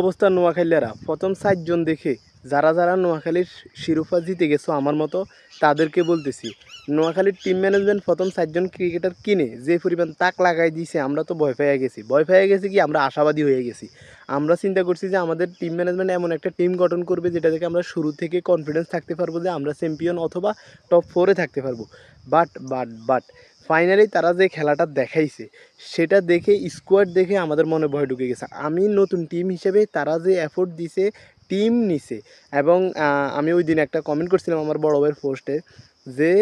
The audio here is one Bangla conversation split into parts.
অবস্থা নোয়াখালীরা। প্রথম জন দেখে যারা যারা নোয়াখালীর শিরোপা জিতে গেছো আমার মতো, তাদেরকে বলতেছি, নোয়াখালীর টিম ম্যানেজমেন্ট প্রথম জন ক্রিকেটার কিনে যে পরিমাণ তাক লাগাই দিয়েছে আমরা তো ভয় পেয়ে গেছি। ভয় পেয়ে গেছি কি? আমরা আশাবাদী হয়ে গেছি। আমরা চিন্তা করছি যে আমাদের টিম ম্যানেজমেন্ট এমন একটা টিম গঠন করবে যেটা থেকে আমরা শুরু থেকে কনফিডেন্স থাকতে পারব যে আমরা চ্যাম্পিয়ন অথবা টপ ফোরে থাকতে পারব। বাট বাট বাট ফাইনালি তারা যে খেলাটা দেখাইছে, সেটা দেখে স্কোয়াড দেখে আমাদের মনে ভয় ঢুকে গেছে। আমি নতুন টিম হিসেবে তারা যে এফোর্ট দিছে টিম নিছে। এবং আমি ওই দিন একটা কমেন্ট করছিলাম আমার বড় ভাইয়ের পোস্টে যে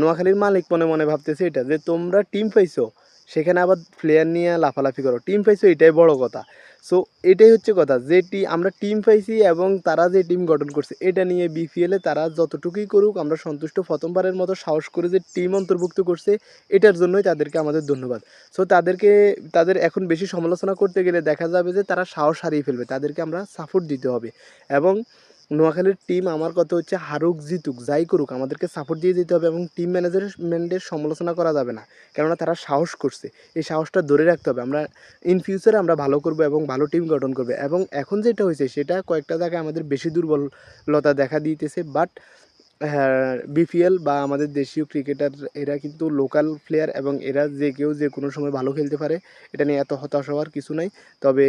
নোয়াখালীর মালিক মনে মনে ভাবতেছে এটা, যে তোমরা টিম পাইছো সেখানে আবার প্লেয়ার নিয়ে লাফালাফি করো। টিম পাইছো এটাই বড় কথা। সো এটাই হচ্ছে কথা যে টি, আমরা টিম পাইছি এবং তারা যে টিম গঠন করছে, এটা নিয়ে বিপিএলে তারা যতটুকুই করুক, আমরা সন্তুষ্ট প্রথমবারের মতো সাহস করে যে টিম অন্তর্ভুক্ত করছে, এটার জন্যই তাদেরকে আমাদের ধন্যবাদ। সো তাদেরকে, তাদের এখন বেশি সমালোচনা করতে গেলে দেখা যাবে যে তারা সাহস হারিয়ে ফেলবে, তাদেরকে আমরা সাপোর্ট দিতে হবে। এবং নোয়াখালীর টিম আমার কথা হচ্ছে হারুক, জিতুক, যাই করুক, আমাদেরকে সাপোর্ট দিয়ে দিতে হবে এবং টিম ম্যানেজমেন্টের সমালোচনা করা যাবে না। কেননা তারা সাহস করছে। এই সাহসটা ধরে রাখতে হবে। আমরা ইন ফিউচারে আমরা ভালো করব এবং ভালো টিম গঠন করবে। এবং এখন যেটা হয়েছে, সেটা কয়েকটা জায়গায় আমাদের বেশি দুর্বলতা দেখা দিতেছে। বাট বিপিএল বা আমাদের দেশীয় ক্রিকেটার এরা কিন্তু লোকাল প্লেয়ার এবং এরা যে কেউ যে কোনো সময় ভালো খেলতে পারে, এটা নিয়ে এত হতাশ হওয়ার কিছু নাই। তবে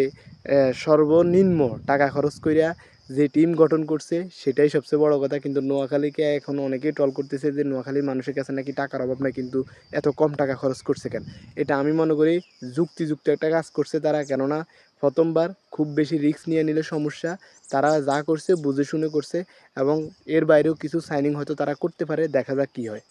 সর্বনিম্ন টাকা খরচ কইরা যে টিম গঠন করছে, সেটাই সবচেয়ে বড় কথা। কিন্তু নোয়াখালীকে এখন অনেকেই টল করতেছে যে, নোয়াখালীর মানুষের কাছে নাকি টাকার অভাব নাই, কিন্তু এত কম টাকা খরচ করছে কেন? এটা আমি মনে করি যুক্তিযুক্ত একটা কাজ করছে তারা। কেননা, প্রথমবার খুব বেশি রিস্ক নিয়ে নিলে সমস্যা। তারা যা করছে, বুঝে শুনে করছে এবং এর বাইরেও কিছু সাইনিং হয়তো তারা করতে পারে, দেখা যাক কী হয়।